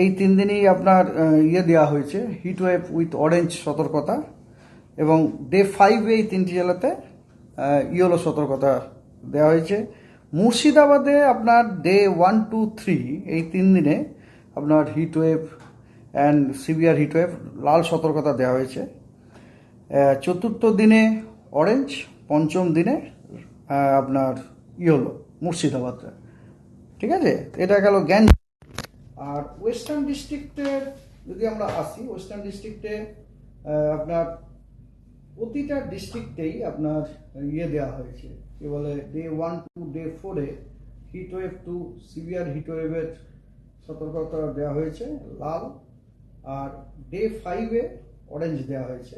এই তিন দিনই আপনার ইয়ে দেওয়া হয়েছে হিট ওয়েভ উইথ অরেঞ্জ সতর্কতা এবং ডে ফাইভে এই তিনটি জেলাতে ইয়েলো সতর্কতা দেওয়া হয়েছে। মুর্শিদাবাদে আপনার ডে ওয়ান টু থ্রি এই তিন দিনে আপনার heat wave and severe heat wave লাল সতর্কতা দেওয়া হয়েছে। চতুর্থ দিনে অরেঞ্জ পঞ্চম দিনে আপনার ইয়েলো মুর্শিদাবাদে। ঠিক আছে? এটা গেল জ্ঞান আর ওয়েস্টার্ন ডিস্ট্রিক্টের যদি আমরা আসি, ওয়েস্টার্ন ডিস্ট্রিক্টে আপনার প্রতিটা ডিস্ট্রিক্টেই আপনার ইয়ে দেওয়া হয়েছে। কি বলে ডে ওয়ান টু ডে ফোরে heat wave to severe heat ওয়েভের সতর্কতা দেওয়া হয়েছে, লাল। আর ডে ফাইভে অরেঞ্জ দেওয়া হয়েছে।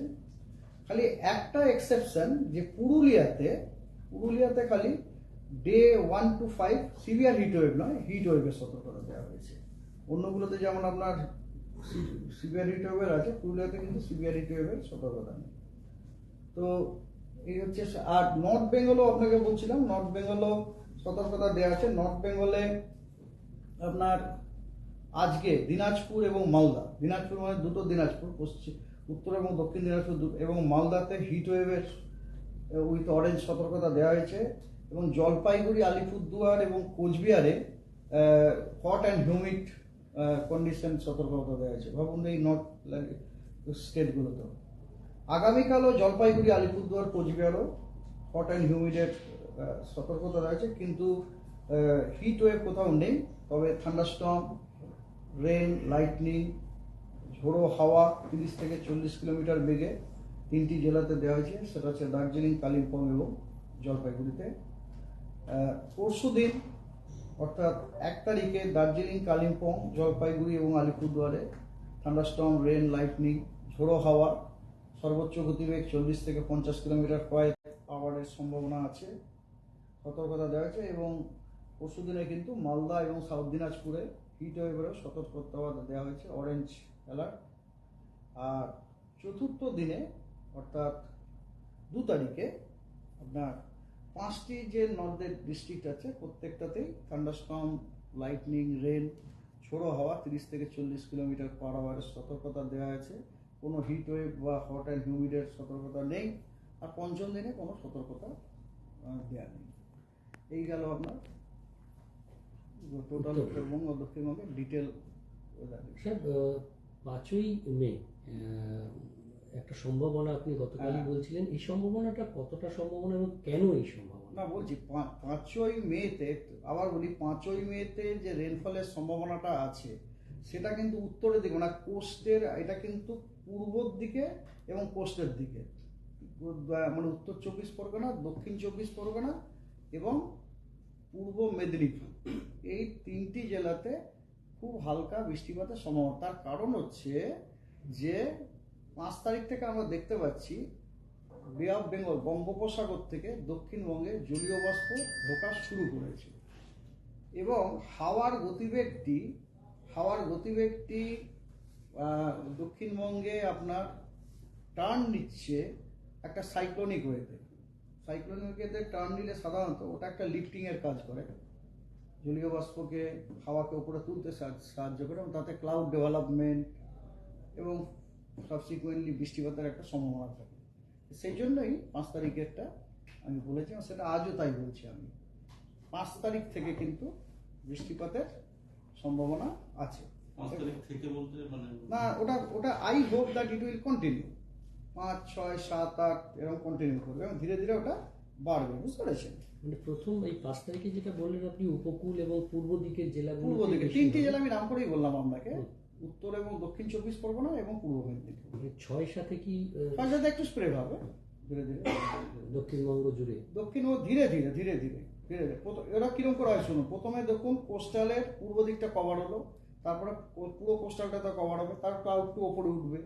খালি একটা এক্সেপশন যে পুরুলিয়াতে পুরুলিয়াতে খালি day one to five severe heat wave নয় হিট ওয়েভের সতর্কতা দেওয়া হয়েছে। অন্যগুলোতে যেমন আপনার সিভিয়ার ওয়েভের আছে, পুরুলিয়াতে কিন্তু সিভিয়ার ওয়েভের সতর্কতা নেই। তো এই হচ্ছে আর নর্থ বেঙ্গলও আপনাকে বলছিলাম, নর্থ বেঙ্গলও সতর্কতা দেওয়া আছে। নর্থ বেঙ্গলে আপনার আজকে দিনাজপুর এবং মালদা, দিনাজপুর মানে দুটো দিনাজপুর পশ্চিম উত্তর এবং দক্ষিণ দিনাজপুর এবং মালদাতে হিট ওয়েভের উইথ অরেঞ্জ সতর্কতা দেওয়া হয়েছে। এবং জলপাইগুড়ি, আলিপুরদুয়ার এবং কোচবিহারে হট অ্যান্ড হিউমিড কন্ডিশন সতর্কতা দেওয়া হয়েছে। ভাবুন এই নর্থ স্টেটগুলোতে আগামীকালও জলপাইগুড়ি, আলিপুরদুয়ার, কোচবিহারও হট অ্যান্ড হিউমিডের সতর্কতা রয়েছে কিন্তু হিট ওয়েভ কোথাও নেই। তবে থান্ডারস্টর্ম রেন লাইটনিং ঝোড়ো হাওয়া তিরিশ থেকে চল্লিশ কিলোমিটার বেগে তিনটি জেলাতে দেওয়া হয়েছে। সেটা হচ্ছে দার্জিলিং, কালিম্পং এবং জলপাইগুড়িতে। পরশু দিন অর্থাৎ এক তারিখে দার্জিলিং, কালিম্পং, জলপাইগুড়ি এবং আলিপুরদুয়ারে থান্ডারস্টর্ম, রেন, লাইটনিং, ঝোড়ো হাওয়া, সর্বোচ্চ গতিবেগ চল্লিশ থেকে পঞ্চাশ কিলোমিটার প্রায় আওয়ারের সম্ভাবনা আছে। সতর্কতা দেওয়া হয়েছে এবং পরশু দিনে কিন্তু মালদা এবং সাউথ দিনাজপুরে হিট ওয়েভেরও সতর্কতা দেওয়া হয়েছে অরেঞ্জ অ্যালার্ট আর চতুর্থ দিনে, অর্থাৎ দু তারিখে আপনার পাঁচটি যে নর্থের ডিস্ট্রিক্ট আছে প্রত্যেকটাতেই থান্ডারস্টর্ম লাইটনিং রেন ছোড়ো হাওয়া তিরিশ থেকে চল্লিশ কিলোমিটার পার আওয়ারের সতর্কতা দেওয়া আছে কোনো হিট ওয়েভ বা হট অ্যান্ড হিউমিডের সতর্কতা নেই আর পঞ্চম দিনে কোনো সতর্কতা দেওয়া নেই। এই গেল আপনার টোটাল উত্তরবঙ্গ দক্ষিণবঙ্গের ডিটেল স্যার পাঁচই মে একটা সম্ভাবনা আপনি গতকালই হ্যাঁ। বলছিলেন এই সম্ভাবনাটা কতটা সম্ভাবনা এবং কেন এই সম্ভাবনা? না বলছি পাঁচই মেতে আবার বলি পাঁচই মেতে যে রেনফলের সম্ভাবনাটা আছে সেটা কিন্তু উত্তরের দিকে মানে কোস্টের এটা কিন্তু পূর্বর দিকে এবং কোস্টের দিকে। মানে উত্তর চব্বিশ পরগনা দক্ষিণ চব্বিশ পরগনা এবং পূর্ব মেদিনীপুর। এই তিনটি জেলাতে খুব হালকা বৃষ্টিপাতের সম্ভাবনা। তার কারণ হচ্ছে যে পাঁচ তারিখ থেকে আমরা দেখতে পাচ্ছি বে অফ বেঙ্গল বঙ্গোপসাগর থেকে দক্ষিণবঙ্গে জলীয় বাষ্প ঢোকা শুরু করেছে। এবং হাওয়ার গতিবেগটি হাওয়ার গতিবেগটি দক্ষিণবঙ্গে আপনার টার্ন নিচ্ছে একটা সাইক্লোনিক ওয়েতে সাইক্লোনিক ওয়েতে টার্ন নিলে সাধারণত ওটা একটা লিফটিংয়ের কাজ করে। জলীয় বাষ্পকে, হাওয়াকে উপরে তুলতে সাহায্য সাহায্য করে এবং তাতে ক্লাউড ডেভেলপমেন্ট এবং সাবসিকুয়েন্টলি বৃষ্টিপাতের একটা সম্ভাবনা থাকে। সেই জন্যই পাঁচ তারিখেরটা আমি বলেছিলাম সেটা আজও তাই বলছি আমি। পাঁচ তারিখ থেকে কিন্তু বৃষ্টিপাতের সম্ভাবনা আছে। পাঁচ তারিখ থেকে বলতে মানে না ওটা ওটা I hope that it will continue. পাঁচ ছয় সাত আট এরকম কন্টিনিউ করবে এবং ধীরে ধীরে ওটা বাড়বে বুঝতে পেরেছেন? মানে প্রথম এই পাঁচ তারিখে যেটা বললেন আপনি উপকূল এবং পূর্ব দিকের জেলাগুলো পূর্ব দিকে তিনটি জেলা আমি নাম করেই বললাম আপনাকে। উত্তর এবং দক্ষিণ চব্বিশ পরগনা এবং পূর্ব মেদিনীপুর। মানে ছয় সাথে কি তার সাথে একটু স্প্রেড হবে। ধীরে ধীরে। দক্ষিণবঙ্গ জুড়ে? দক্ষিণ ও ধীরে ধীরে ধীরে ধীরে ধীরে ধীরে। এরা কীরকম করে হয় শুনুন প্রথমে দেখুন কোস্টালের পূর্ব দিকটা কভার হলো তারপরে পুরো কোস্টালটা তো কভার হবে তার ক্লাউডটু ওপরে উঠবে।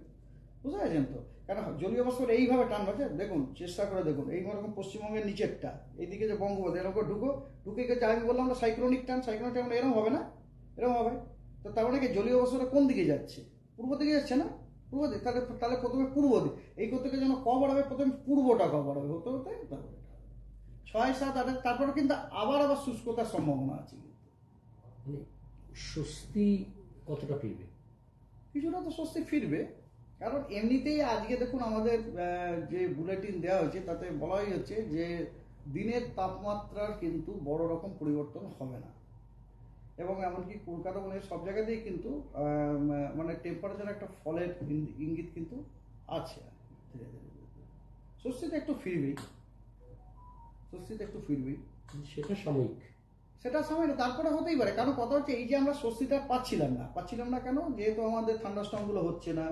বুঝতে পারছেন তো? কেন জলীয় বাষ্প এইভাবে টান হচ্ছে দেখুন চেষ্টা করে দেখুন এই রকম পশ্চিমবঙ্গের নিচেরটা এইদিকে যে বঙ্গোপসাগর এরকম ঢুকো ঢুকে গেছে আমি বললাম না সাইক্লোনিক টান সাইক্লোনিক টান এরকম হবে না? এরকম হবে। তো তার মানে কি জলীয় বাষ্পটা কোন দিকে যাচ্ছে? পূর্ব দিকে যাচ্ছে না? পূর্ব দিকে তাহলে তাহলে প্রথমে পূর্ব দিক। এই করতে গিয়ে যেন কভার হবে প্রথমে পূর্বটা কভার হবে হতে হতে তারপরে ছয় সাত আট তারপরে কিন্তু আবার আবার শুষ্কতার সম্ভাবনা আছে। মানে স্বস্তি কতটা ফিরবে? কিছুটা তো স্বস্তি ফিরবে। কারণ এমনিতেই আজকে দেখুন আমাদের যে বুলেটিন দেওয়া হয়েছে তাতে বলাই হচ্ছে যে দিনের তাপমাত্রার কিন্তু বড় রকম পরিবর্তন হবে না। এবং এমনকি কলকাতা মানে সব জায়গাতেই কিন্তু মানে টেম্পারেচার একটা ফলের ইঙ্গিত কিন্তু আছে ধীরে ধীরে। স্বস্তিতে একটু ফিরবেই স্বস্তিতে একটু ফিরবেই সেটা সাময়িক। সেটা সময় না তারপরে হতেই পারে। কারণ কথা হচ্ছে এই যে আমরা স্বস্তিটা পাচ্ছিলাম না পাচ্ছিলাম না কেন? যেহেতু আমাদের ঠান্ডা গুলো হচ্ছে না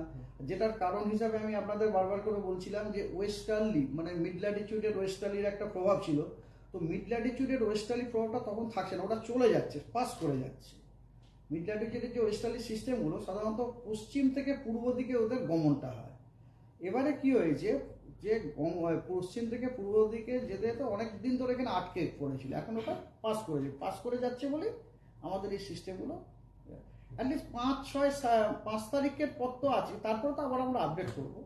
যেটার কারণ হিসাবে আমি আপনাদের বারবার করে বলছিলাম যে ওয়েস্টার্লি মানে মিড ল্যাটিচিউডের ওয়েস্টার্লির একটা প্রভাব ছিল। তো মিড ল্যাটিচিউডের ওয়েস্টার্লি প্রভাবটা তখন থাকছে না, ওটা চলে যাচ্ছে পাস করে যাচ্ছে। মিড ল্যাটিচিউডের যে ওয়েস্টার্লি সিস্টেমগুলো সাধারণত পশ্চিম থেকে পূর্ব দিকে ওদের গমনটা হয়। এবারে কি হয়েছে, যে গম- পশ্চিম থেকে পূর্ব দিকে যেতে যেতে অনেক দিন ধরে এখানে আটকে পড়েছিল, এখন ওটা পাস করেছে। পাস করে যাচ্ছে বলে আমাদের এই সিস্টেমগুলো অ্যাটলিস্ট পাঁচ, ছয় পাঁচ তারিখের পর তো আছে, তারপর তো আবার আমরা আপডেট করব।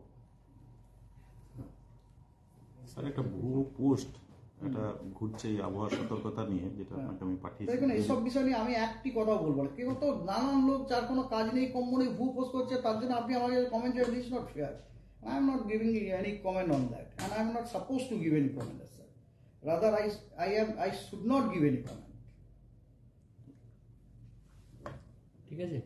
স্যার, একটা ভুয়ো পোস্ট ঘুরছে এই আবহাওয়া সতর্কতা নিয়ে যেটা আপনাকে আমি পাঠিয়েছি। দেখুন এইসব বিষয় নিয়ে আমি একটি কথা বলব না। কেউ তো নানান লোক যার কোনো কাজ নেই কম নেই ভু পোস্ট করছে তার জন্য আপনি আমাকে comment this is not fair I am not giving any comment on that and I am not suppose to give any comment sir rather I I am I should not give any comment ঠিক আছে?